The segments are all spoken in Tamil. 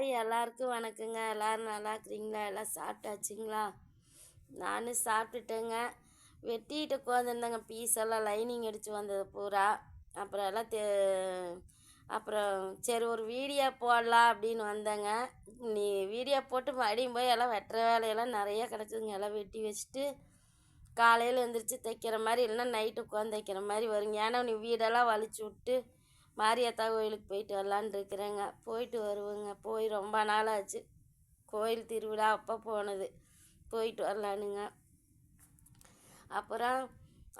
ஹாய் எல்லாருக்கும் வணக்கங்க. எல்லோரும் நல்லா இருக்கிறீங்களா? எல்லாம் சாப்பிட்டாச்சுங்களா? நானும் சாப்பிட்டுட்டேங்க. வெட்டிட்டு உட்காந்துருந்தேங்க பீஸ் எல்லாம் லைனிங் அடித்து வந்தது பூரா. அப்புறம் எல்லாம் தே அப்புறம் சரி ஒரு வீடியோ போடலாம் அப்படின்னு வந்தேங்க. நீ வீடியோ போட்டு மறுபடியும் போய் எல்லாம் வெட்டுற வேலையெல்லாம் நிறைய கிடக்குதுங்க. எல்லாம் வெட்டி வச்சுட்டு காலையில் எழுந்திரிச்சு தைக்கிற மாதிரி இல்லைன்னா நைட்டு உட்காந்து தைக்கிற மாதிரி வருங்க. ஏன்னா நீ வீடெல்லாம் வலிச்சு விட்டு மாரியாத்தா கோயிலுக்கு போயிட்டு வரலான்னு இருக்கிறேங்க போயிட்டு வருவோங்க. போய் ரொம்ப நாள் ஆச்சு கோயில் திருவிழா அப்போ போனது. போயிட்டு வரலானுங்க. அப்புறம்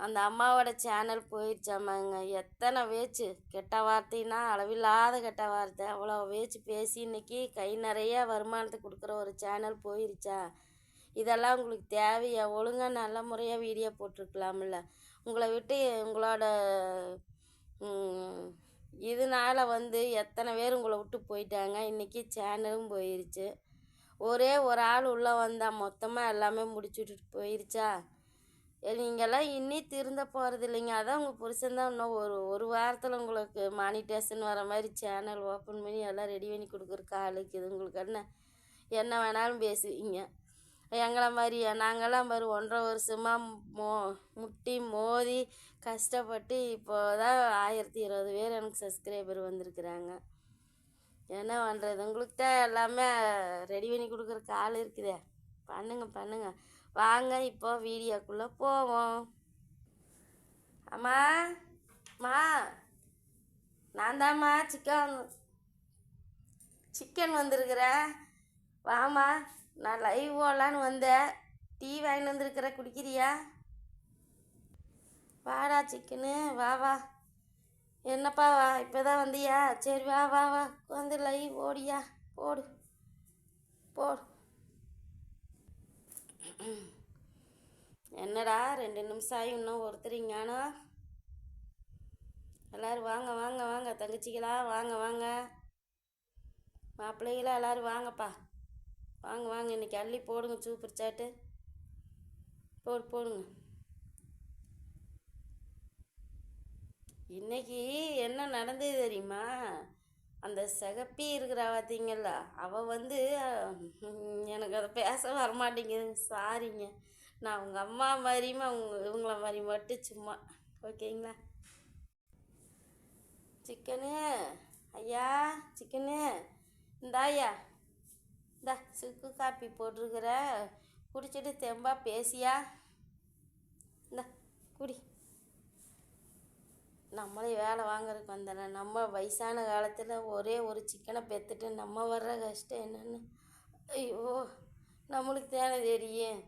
அந்த அம்மாவோட சேனல் போயிடுச்சாமாங்க எத்தனை வேச்சு கெட்ட வார்த்தைன்னா அளவில்லாத கெட்ட வார்த்தை. அவ்வளோ வேச்சு பேசி இன்னைக்கு கை நிறைய வருமானத்தை கொடுக்குற ஒரு சேனல் போயிருச்சா. இதெல்லாம் உங்களுக்கு தேவையா? ஒழுங்காக நல்ல முறையாக வீடியோ போட்டிருக்கலாம்ல. உங்களை விட்டு உங்களோட இதனால வந்து எத்தனை பேர் உங்களை விட்டு போயிட்டாங்க? இன்றைக்கி சேனலும் போயிருச்சு. ஒரே ஒரு ஆள் உள்ளே வந்தால் மொத்தமாக எல்லாமே முடிச்சு விட்டுட்டு போயிருச்சா நீங்கள்லாம் இனி திருந்த போகிறது இல்லைங்க. அதான் உங்கள் புருஷன்தான் இன்னும் ஒரு ஒரு வாரத்தில் உங்களுக்கு மானிட்டேஷன் வர மாதிரி சேனல் ஓப்பன் பண்ணி எல்லாம் ரெடி பண்ணி கொடுக்குறக்கு ஆளுக்கு இது உங்களுக்கு என்ன? என்ன வேணாலும் பேசுவீங்க. எங்களை மாதிரியா நாங்கள்லாம் பாரு ஒன்றரை வருஷமாக மோ முட்டி மோதி கஷ்டப்பட்டு இப்போ தான் ஆயிரத்தி இருபது பேர் எனக்கு சப்ஸ்கிரைபர் வந்திருக்குறாங்க. என்ன பண்ணுறது உங்களுக்கு தான் எல்லாமே ரெடி பண்ணி கொடுக்குறக்கு ஆள் இருக்குதே. பண்ணுங்க பண்ணுங்க. வாங்க இப்போ வீடியோக்குள்ளே போவோம். அம்மா மா நான் தான்மா சிக்கன் சிக்கன் வந்திருக்கிறேன். வாம்மா நான் லைவ் போடலான்னு வந்தேன். டீ வாங்கிட்டு வந்துருக்கிற குடிக்கிறியா? வாடா சிக்கனு. வா வா. என்னப்பா வா இப்போ தான் வந்தியா? சரி வா வா வா. வந்து லைவ் ஓடியா? போடு. போடு. என்னடா ரெண்டு நிமிஷம் ஆகி இன்னும் ஒருத்தரிங்கானோ எல்லாரும் வாங்க வாங்க வாங்க. தங்கச்சிகளா வாங்க வாங்க. மாப்பிள்ளைகளா எல்லோரும் வாங்கப்பா. வாங்க வாங்க இன்னைக்கு அள்ளி போடுங்க சூப்பர் சாட்டு. போடு போடுங்க. இன்னைக்கு என்ன நடந்தது தெரியுமா? அந்த சிகப்பி இருக்கிற பார்த்தீங்கல்ல அவள் வந்து எனக்கு அதை பேச வரமாட்டேங்குது சாரிங்க நான் உங்கள் அம்மா மாதிரியுமா அவங்க இவங்கள மாதிரி மட்டும் சும்மா. ஓகேங்களா? சிக்கனு ஐயா சிக்கனு இந்தாயா. இந்த சுக்கு காப்பி போட்டிருக்கிற. குடிச்சிட்டு தெம்பா பேசியா? இந்த குடி. நம்மளே வேலை வாங்குறதுக்கு வந்தேன். நம்ம வயசான காலத்தில் ஒரே ஒரு சிக்கனை பெற்றுட்டு நம்ம வர்ற கஷ்டம் என்னென்னு? ஐயோ நம்மளுக்கு தானே தெரியும்.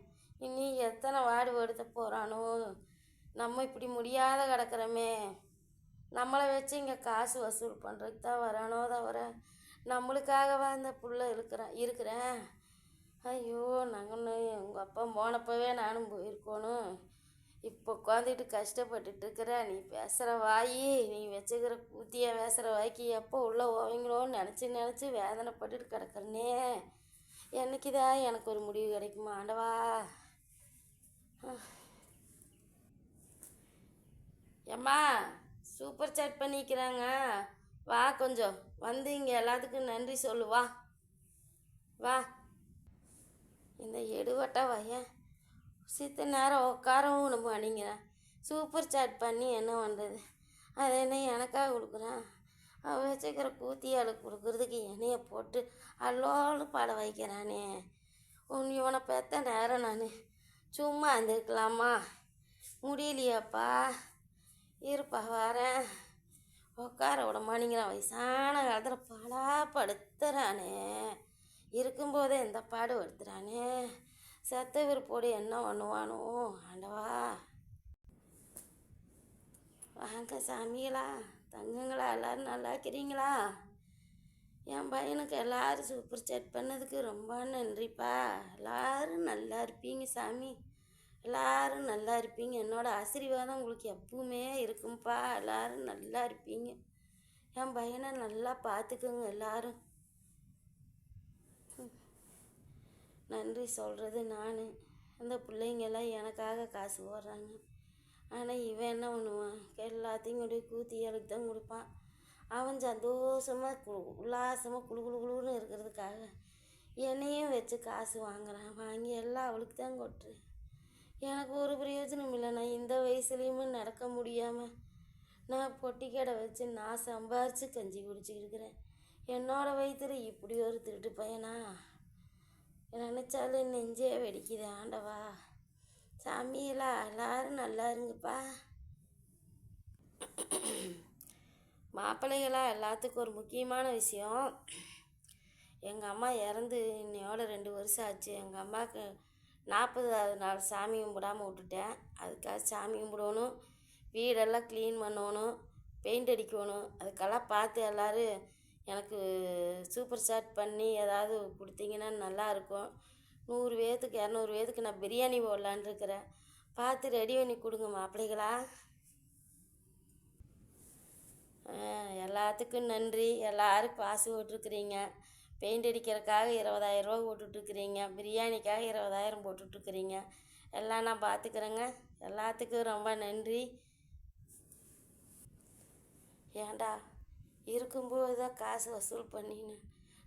இனி எத்தனை வாடு படுத்த போகிறானோ நம்ம இப்படி முடியாத கிடக்கிறோமே. நம்மளை வச்சு இங்கே காசு வசூல் பண்ணுறதுக்கு தான் வரானோ தவிர நம்மளுக்காகவா இந்த புள்ள இருக்கிறேன் இருக்கிறேன். ஐயோ நாங்கள் உங்கள் அப்பா போனப்பவே நானும் போயிருக்கணும் இப்போ உட்காந்துட்டு கஷ்டப்பட்டுட்டு இருக்கிற நீ பேசுகிற வாயி நீ வச்சுக்கிற கூத்திய பேசுகிற வாய்க்கு எப்போ உள்ளே ஓவங்களோன்னு நினச்சி நினச்சி வேதனைப்பட்டுட்டு கிடக்குறனே. என்னைக்குதான் எனக்கு ஒரு முடிவு கிடைக்குமா ஆண்டவா? ஏம்மா சூப்பர் சாட் பண்ணிக்கிறாங்க. வா கொஞ்சம். வந்து இங்கே எல்லாத்துக்கும் நன்றி சொல்லுவா வா. இந்த எடுவட்டா வையன் சித்த நேரம் உட்காரவும் நம்ம அணிங்கிறேன் சூப்பர் சாட் பண்ணி என்ன பண்ணுறது அது என்ன எனக்காக கொடுக்குறான்? அவன் வச்சுக்கிற கூத்தியாளுக்கு கொடுக்குறதுக்கு எண்ணெயை போட்டு அல்லோன்னு பாட வைக்கிறானே. உன் இவனை பெத்த நேரம் நான். சும்மா இருந்திருக்கலாமா? முடியலையாப்பா. இருப்பா வரேன். உட்கார விட மாட்டேங்கிறான் வயசான காலத்தில் பாடா படுத்துறானே. இருக்கும்போதே எந்த பாடு படுத்துறானே. செத்த விருப்போடு என்ன பண்ணுவானோ ஆண்டவா. வாங்க சாமிகளா தங்குங்களா எல்லோரும் நல்லா இருக்கிறீங்களா? என் பையனுக்கு எல்லோரும் சூப்பர் செட் பண்ணதுக்கு ரொம்ப நன்றிப்பா. எல்லோரும் நல்லா இருப்பீங்க சாமி. எல்லாரும் நல்லா இருப்பீங்க. என்னோடய ஆசீர்வாதம் உங்களுக்கு எப்பவுமே இருக்கும்ப்பா எல்லாரும் நல்லா இருப்பீங்க. என் பையனை நல்லா பார்த்துக்குங்க எல்லாரும். நன்றி சொல்கிறது நான். அந்த பிள்ளைங்கெல்லாம் எனக்காக காசு போடுறாங்க. ஆனால் இவன் என்ன பண்ணுவான்? எல்லாத்தையும் கொண்டு கூத்தியாளுக்கு தான் கொடுப்பான். அவன் சந்தோஷமாக கு உல்லாசமாக குளு குளு குளுன்னு இருக்கிறதுக்காக என்னையும் வச்சு காசு வாங்குறான். வாங்கி எல்லாம் அவளுக்கு தான் கொட்டுறேன். எனக்கு ஒரு பிரயோஜனம் இல்லை. நான் இந்த வயசுலேயுமே நடக்க முடியாமல் நான் பொட்டி கடை வச்சு நான் சம்பாரித்து கஞ்சி குடிச்சிக்கிட்டு இருக்கிறேன். என்னோட வயிற்றுல இப்படி ஒரு திருட்டு பையனா? நினச்சாலும் நெஞ்சே வெடிக்குது ஆண்டவா. சாமியலா எல்லாரும் நல்லா இருங்கப்பா. மாப்பிள்ளைகளா எல்லாத்துக்கும் ஒரு முக்கியமான விஷயம். எங்கள் அம்மா இறந்து இன்னையோட ரெண்டு வருஷம் ஆச்சு. எங்கள் அம்மாவுக்கு நாற்பதாவது நாள் சாமி கும்பிடாம விட்டுட்டேன். அதுக்காக சாமி கும்பிடணும். வீடெல்லாம் க்ளீன் பண்ணணும். பெயிண்ட் அடிக்கணும். அதுக்கெல்லாம் பார்த்து எல்லோரும் எனக்கு சூப்பர் சாட் பண்ணி ஏதாவது கொடுத்தீங்கன்னா நல்லாயிருக்கும் நூறு பேர்த்துக்கு இரநூறு பேர்த்துக்கு நான் பிரியாணி போடலான் இருக்கிறேன். பார்த்து ரெடி பண்ணி கொடுங்க மாப்பிள்ளைகளா. எல்லாத்துக்கும் நன்றி. எல்லாருக்கும் பாசு போட்டிருக்கிறீங்க பெயிண்ட் அடிக்கிறதுக்காக இருபதாயிரம் ரூபா போட்டுட்ருக்குறீங்க பிரியாணிக்காக இருபதாயிரம் போட்டுட்ருக்குறீங்க எல்லாம் நான் பார்த்துக்குறேங்க. எல்லாத்துக்கும் ரொம்ப நன்றி. ஏன்டா இருக்கும்போது தான் காசு வசூல் பண்ணினேன்.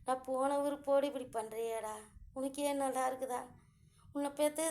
நான் போன உருப்போடு இப்படி பண்ணுறியேடா உனக்கு ஏன் நல்லா இருக்குதா? உன்னை பெற்று